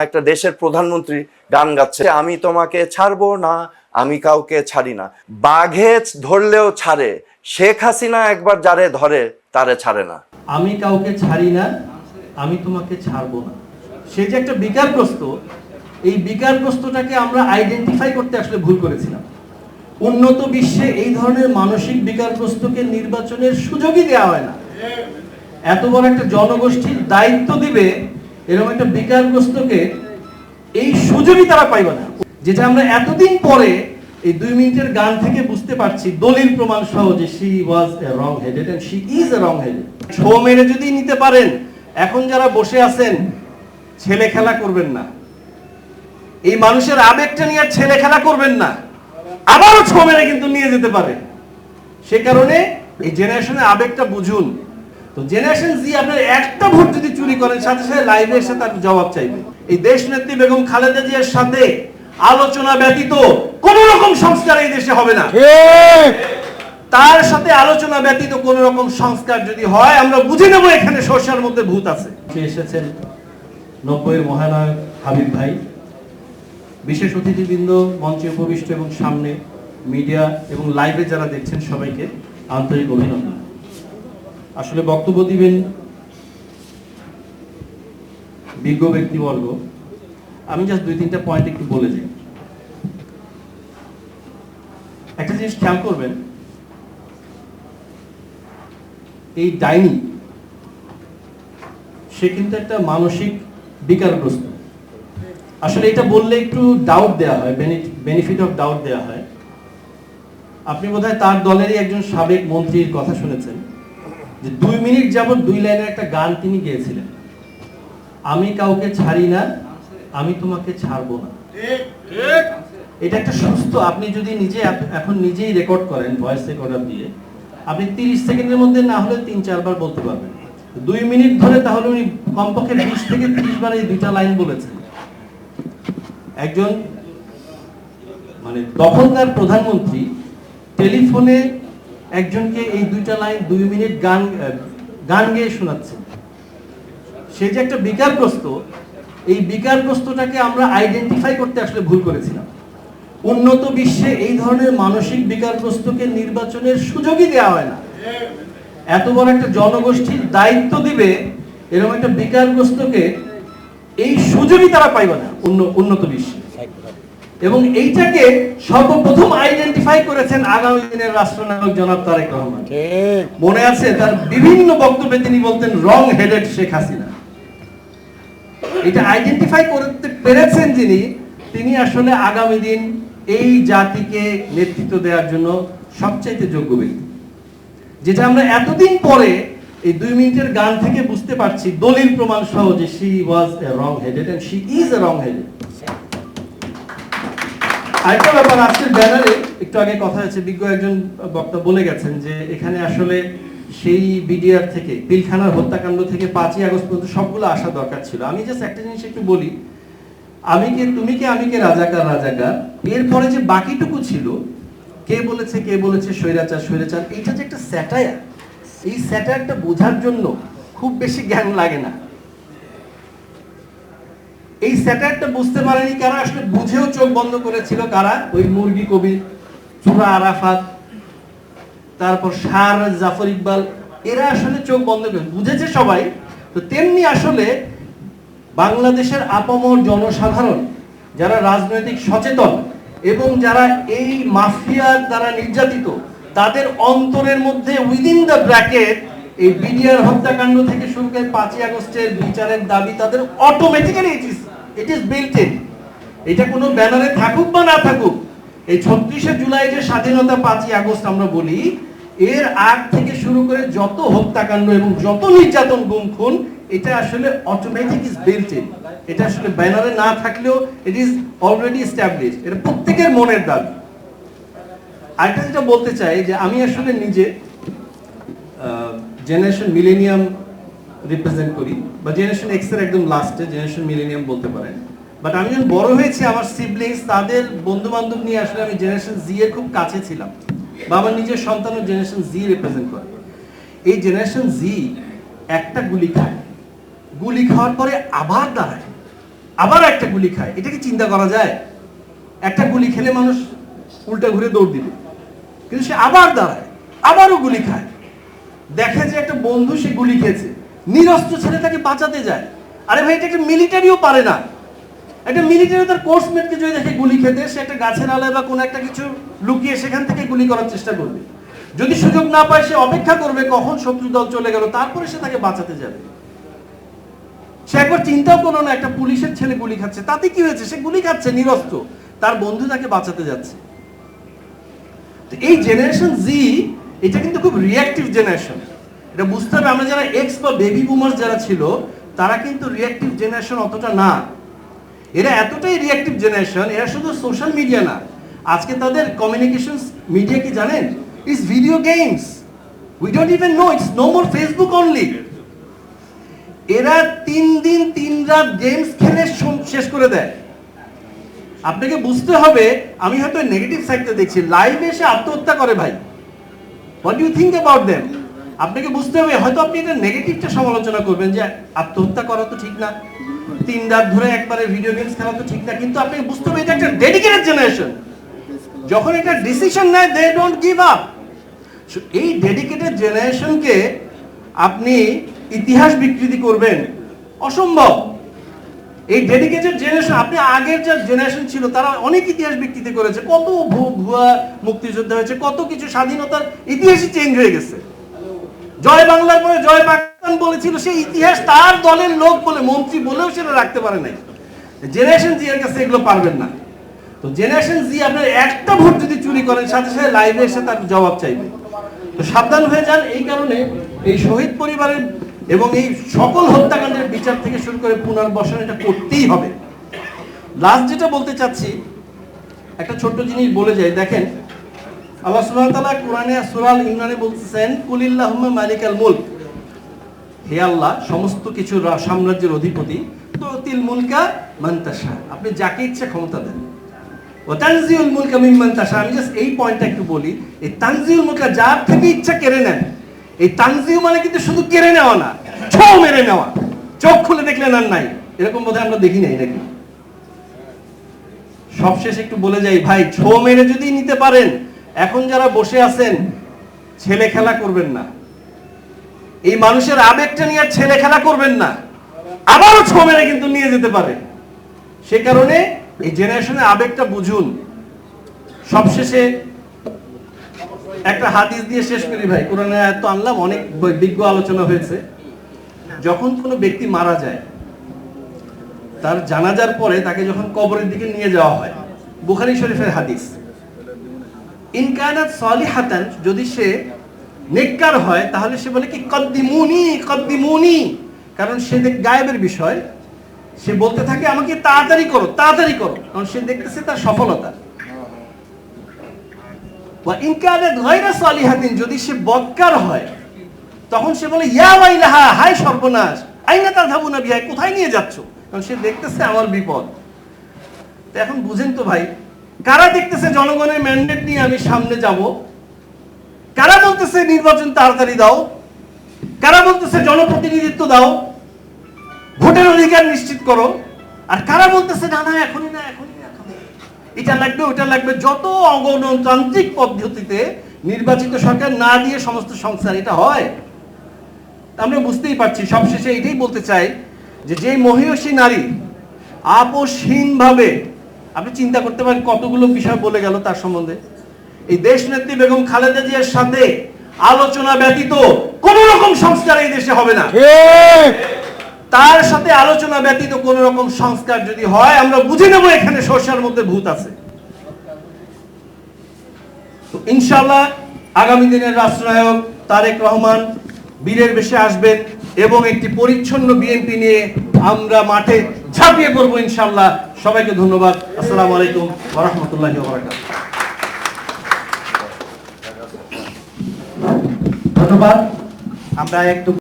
একটা দেশের প্রধানমন্ত্রী গান গাচ্ছে। আমি তোমাকে ছাড়বো না, আমি কাউকে ছাড়ি না। বাঘে ধরলেও ছাড়ে, শেখ হাসিনা একবার যারে ধরে, তারে ছাড়ে না। আমি কাউকে ছাড়ি না, আমি তোমাকে ছাড়বো না। সে যে একটা বিকারগ্রস্ত, এই বিকারগ্রস্তটাকে আমরা আইডেন্টিফাই করতে আসলে ভুল করেছিলাম। উন্নত বিশ্বে এই ধরনের মানসিক বিকারগ্রস্তকে নির্বাচনের সুযোগই দেওয়া হয় না। এত বড় একটা জনগোষ্ঠীর দায়িত্ব দিবে এরকম একটা বিকারগ্রস্তকে এই সুযোগই তারা পাইবে না। যেটা আমরা এতদিন পরে এই দুই মিনিটের গান থেকে বুঝতে পারছি, দলিল প্রমাণ সহ যে she was a wrong headed and she is a wrong headed ছো মেরে যদি নিতে পারেন, এখন যারা বসে আছেন, ছেলে খেলা করবেন না। এই মানুষের আবেগটা নিয়ে ছেলে খেলা করবেন না। আবারও ছো মেরে কিন্তু নিয়ে যেতে পারে। সে কারণে এই জেনারেশনের আবেগটা বুঝুন। তো জেনারেশন জি আপনার একটা ভোট যদি চুরি করেন সাথে সাথে লাইভে এসে তার জবাব চাইবে এই দেশ নেত্রী বেগম খালেদা জিয়ার সাথে আলোচনা ব্যতীত কোন রকম সংস্কার এই দেশে হবে না। তার সাথে আলোচনা ব্যতীত কোন রকম সংস্কার যদি হয় আমরা বুঝে নেব এখানে শস্যার মধ্যে ভূত আছে। এসেছেন? নব্বইয়ের মহানায়ক হাবিব ভাই। বিশেষ অতিথিবৃন্দ মঞ্চে উপবিষ্ট এবং সামনে মিডিয়া এবং লাইভে যারা দেখছেন সবাইকে আন্তরিক অভিনন্দন। আসলে বক্তব্য দিবেন বিজ্ঞ ব্যক্তিবর্গ। আমি জাস্ট দুই, তিনটা পয়েন্ট একটু বলে যাই একটা জিনিস খেয়াল করবেন, এই ডাইনি, সে কিন্তু একটা মানসিক বিকারগ্রস্ত। আসলে এটা বললে একটু ডাউট দেওয়া হয় বেনিফিট অফ ডাউট দেওয়া হয়। আপনি বোধহয় তার দলেরই একজন সাবেক মন্ত্রীর কথা শুনেছেন। যে দুই মিনিট যাবত দুই লাইনের একটা গান তিনি গেয়েছিলেন। আমি কাউকে ছাড়ি না, আমি তোমাকে ছাড়বো না। এটা একটা সুস্থ, আপনি যদি নিজে এখন নিজেই রেকর্ড করেন ভয়েস রেকর্ডার দিয়ে, আপনি তিরিশ সেকেন্ডের মধ্যে না হলে তিন, চারবার বলতে পারবেন। দুই মিনিট ধরে তাহলে উনি কমপক্ষে বিশ থেকে ত্রিশ বার এই দুইটা লাইন বলেছেন। একজন মানে তখনকার প্রধানমন্ত্রী টেলিফোনে একজনকে এই দুইটা লাইন, দুই মিনিট গান গান গেয়ে শোনাচ্ছে। সে যে একটা বিকারগ্রস্ত, এই বিকারগ্রস্তটাকে আমরা আইডেন্টিফাই করতে আসলে ভুল করেছিলাম। উন্নত বিশ্বে এই ধরনের মানসিক বিকারগ্রস্তকে নির্বাচনের সুযোগই দেওয়া হয় না। এত বড় একটা জনগোষ্ঠীর দায়িত্ব দিবে এরকম একটা বিকারগ্রস্তকে, এই সুযোগই তারা পাইবে না উন্ন- উন্নত বিশ্বে। এবং এইটাকে সর্বপ্রথম আইডেন্টিফাই করেছেন আগামী দিনের রাষ্ট্রনায়ক জনাব তারেক রহমান। মনে আছে তার বিভিন্ন বক্তব্যে তিনি বলতেন রং হেডেড শেখ হাসিনা। এটা আইডেন্টিফাই করতে পেরেছেন যিনি তিনি আসলে আগামী দিন এই জাতিকে নেতৃত্ব দেওয়ার জন্য সবচাইতে যোগ্য ব্যক্তি। যেটা আমরা এতদিন পরে এই দুই মিনিটের গান থেকে বুঝতে পারছি দলিল প্রমাণ সহ যে she was a wrong headed and she is a wrong headed আরেকটা ব্যাপার, আজকের ব্যানারে একটু আগে কথা হয়েছে, বিজ্ঞ একজন বক্তা বলে গেছেন যে এখানে আসলে সেই বিডিআর থেকে, পিলখানার হত্যাকাণ্ড থেকে পাঁচই আগস্ট পর্যন্ত সবগুলো আসা দরকার ছিল। আমি জাস্ট একটা জিনিস একটু বলি, আমি কে, তুমি কে, আমি কে, রাজাকার রাজাকার, এরপরে যে বাকিটুকু ছিল, কে বলেছে কে বলেছে, স্বৈরাচার স্বৈরাচার, এইটা যে একটা স্যাটায়ার এই স্যাটায়ারটা বোঝার জন্য খুব বেশি জ্ঞান লাগে না। এই স্যাটারটা বুঝতে পারেনি কারা, আসলে বুঝেও চোখ বন্ধ করেছিল কারা? ওই মুরগি কবি চূড়া আরাফাত, তারপর সার জাফর ইকবাল, এরা আসলে চোখ বন্ধ করে, বুঝেছে সবাই। তো তেমনি আসলে বাংলাদেশের আপামর জনসাধারণ যারা রাজনৈতিক সচেতন এবং যারা এই মাফিয়ার দ্বারা নির্যাতিত, তাদের অন্তরের মধ্যে উইদিন দ্য ব্র্যাকেট এই বিডিআর হত্যাকাণ্ড থেকে শুরু করে পাঁচই আগস্টের বিচারের দাবি তাদের automatically it is built in এটা কোনো ব্যানারে থাকুক বা না থাকুক, এই ছত্রিশে জুলাই যে স্বাধীনতা পাঁচই আগস্ট আমরা বলি, এর আগ থেকে শুরু করে যত হত্যাকাণ্ড এবং যত নির্যাতন গুম খুন, এটা আসলে অটোমেটিক ইজ বিল্ট ইন এটা আসলে ব্যানারে না থাকলেও ইট ইজ অলরেডি এস্টাবলিশ এটা প্রত্যেকের মনের দাবি। আরেকটা যেটা বলতে চাই, যে আমি আসলে নিজে জেনারেশন মিলেনিয়াম রিপ্রেজেন্ট করি, বা জেনারেশন এক্সের একদম লাস্টে জেনারেশন মিলেনিয়াম বলতে পারেন। বাট আমি যখন বড় হয়েছি, আমার সিবলিংস তাদের বন্ধু বান্ধব নিয়ে আসলে আমি জেনারেশন জি এর খুব কাছে ছিলাম, বা আমার নিজের সন্তানও জেনারেশন জি রিপ্রেজেন্ট করে। এই জেনারেশন জি একটা গুলি খায়। গুলি খাওয়ার পরে আবার দাঁড়ায়। আবার একটা গুলি খায়। এটা কি চিন্তা করা যায়? একটা গুলি খেলে মানুষ উল্টা ঘুরে দৌড় দিবে। কিন্তু সে আবার দাঁড়ায়। আবারও গুলি খায়। দেখে যে একটা বন্ধু সে গুলি খেয়েছে। নিরস্ত্র ছেলে তাকে বাঁচাতে যায়। আরে ভাই, এটা একটা মিলিটারিও পারে না। একটা মিলিটারি তার কোর্সমেটকে যদি দেখে গুলি খেতে, সে একটা গাছের আলায় বা কোনো একটা কিছু লুকিয়ে সেখান থেকে গুলি করার চেষ্টা করবে। যদি সুযোগ না পায়, সে অপেক্ষা করবে কখন শত্রু দল চলে গেল, তারপরে সে তাকে বাঁচাতে যাবে। সে একবার চিন্তাও করল না, একটা পুলিশের ছেলে গুলি খাচ্ছে। তাতে কি হয়েছে? সে গুলি খাচ্ছে নিরস্ত্র। তার বন্ধু তাকে বাঁচাতে যাচ্ছে। এই জেনারেশন জি এটা কিন্তু খুব রিয়াক্টিভ জেনারেশন এটা বুঝতে হবে, আমরা যারা এক্স বা বেবি বুমার যারা ছিল, তারা কিন্তু রিয়াক্টিভ জেনারেশন অতটা না। এরা এতটাই রিয়াক্টিভ জেনারেশন এরা শুধু সোশ্যাল মিডিয়া না। আজকে তাদের কমিউনিকেশন মিডিয়া কি জানেন? Is video games we don't even know it's no more Facebook only এরা তিন দিন, তিন রাত গেমস খেলে শেষ করে দেয়। আপনাকে বুঝতে হবে, আমি হয়তো নেগেটিভ সাইডটা দেখছি। লাইভে এসে আত্মহত্যা করে ভাই। What you think about them আপনাকে বুঝতে হবে, হয়তো আপনি এটা নেগেটিভটা সমালোচনা করবেন যে আত্মহত্যা করা তো ঠিক না, তিন রাত ধরে একবারে ভিডিও গেমস খেলা তো ঠিক না, কিন্তু আপনাকে বুঝতে হবে এটা একটা ডেডিকেটেড জেনারেশন যখন এটা ডিসিশন নেয় দে ডোন্ট গিভ আপ এই ডেডিকেটেড জেনারেশনকে আপনি ইতিহাস বিকৃতি করবেন। অসম্ভব। এই ডেডিকেটেড জেনারেশন আপনি আগের যে জেনারেশন ছিল, তারা অনেক ইতিহাস বিকৃতি করেছে। কত ভুয়া মুক্তিযুদ্ধ হয়েছে, কত কিছু স্বাধীনতার ইতিহাসই চেঞ্জ হয়ে গেছে। জয় বাংলার পরে জয় পাকিস্তান বলেছিল সেই ইতিহাস তার দলের লোক বলে, মন্ত্রী বলেও সেটা রাখতে পারে নাই। জেনারেশন জি এর কাছে এগুলো পারবেন না। তো জেনারেশন জি আপনার একটা ভোট যদি চুরি করেন, সাথে সাথে লাইভে এসে তার জবাব চাইবে। তো সাবধান হয়ে যান, এই কারণে এই শহীদ পরিবারের এবং এই সকল হত্যাকাণ্ডের বিচার থেকে শুরু করে পুনর্বাসন এটা করতেই হবে। লাস্ট যেটা বলতে চাচ্ছি, একটা ছোট্ট জিনিস বলে যাই। দেখেন আল্লাহ সুবহানাহু ওয়া তাআলা কোরআনে সূরা ইমরানে বলতেছেন, কুলিল্লাহুম্মা মালিকাল মুলক। হে আল্লাহ, সমস্ত কিছুর রা- সাম্রাজ্যের অধিপতি তো তিল মুলকা মান্তাসা আপনি যাকে ইচ্ছা ক্ষমতা দেন। ও তানজিউল মুলকা মিম্মান তাসা আমি জাস্ট এই পয়েন্টটা একটু বলি, এই তানজিউল মুলকা যার থেকে ইচ্ছা কেড়ে নেন, এই তানজিউ মানে কিন্তু শুধু কেড়ে নেওয়া না, ছৌ মেরে নেওয়া। চোখ খুলে দেখলেন আর নাই। এরকম বোধহয় আমরা দেখি নাই নাকি? সবশেষ একটু বলে যাই, ভাই, ছো মেরে যদি নিতে পারেন এখন যারা বসে আছেন, ছেলে খেলা করবেন না। এই মানুষের আবেগটা নিয়ে ছেলে খেলা করবেন না। আবারও ছো মেরে কিন্তু নিয়ে যেতে পারে। সে কারণে এই জেনারেশনের আবেগটা বুঝুন। সবশেষে একটা হাদিস দিয়ে শেষ করি ভাই। কোরআন আয়াত আনলাম, অনেক বিজ্ঞ আলোচনা হয়েছে। যখন কোনো ব্যক্তি মারা যায়, তার জানাজার পরে তাকে যখন কবরের দিকে নিয়ে যাওয়া হয়, বুখারী শরীফের হাদিস। ইনকানাত সলিহাতান, যদি সে নেককার হয়, তাহলে সে বলে কি, কদ্দিমুনি কদ্দিমুনি। কারণ সে দেখ, গায়েবের বিষয়। সে বলতে থাকে, আমাকে তাড়াতাড়ি করো তাড়াতাড়ি করো। কারণ সে দেখতেছে তার সফলতা। যদি সে বদকার হয়, তখন সে বলে, ইয়া ওয়াইলাহা, হায় সর্বনাশ, আইনা তাযহাবুনা বিহা, কোথায় নিয়ে যাচ্ছ? কারণ সে দেখতেছে আমার বিপদ। তো এখন বুঝেন তো ভাই কারা দেখতেছে জনগণের ম্যান্ডেট নিয়ে আমি সামনে যাব? কারা বলতেছে নির্বাচন তাড়াতাড়ি দাও? কারা বলতেছে জনপ্রতিনিধিত্ব দাও? ভোটের অধিকার নিশ্চিত করো। আর কারা বলতেছে, না না, এখনই না এখনই না এটা লাগবে, ওটা লাগবে যত অগণতান্ত্রিক পদ্ধতিতে নির্বাচিত সরকার না দিয়ে সমস্ত সংস্থার এটা হয়। আমরা বুঝতেই পারছি, সবশেষে এটাই বলতে চাই যে যে মহিষী নারী আপোষহীনভাবে আপনি চিন্তা করতে পারেন কতগুলো বিষয় বলে গেল তার সম্বন্ধে। এই দেশ নেত্রী বেগম খালেদা জিয়ার সাথে আলোচনা ব্যতীত কোন রকম সংস্কার এই দেশে হবে না। তার সাথে আলোচনা ব্যতীত কোন রকম সংস্কার যদি হয় আমরা বুঝে নেব এখানে শস্যার মধ্যে ভূত আছে। তো ইনশাল্লাহ আগামী দিনের রাষ্ট্রনায়ক তারেক রহমান বীরের বেশে আসবেন এবং একটি পরিচ্ছন্ন বিএনপি নিয়ে আমরা মাঠে ঝাঁপিয়ে পড়ব ইনশাল্লাহ সবাইকে ধন্যবাদ। আসসালামু আলাইকুম রহমতুল্লাহ ধন্যবাদ। আমরা একটু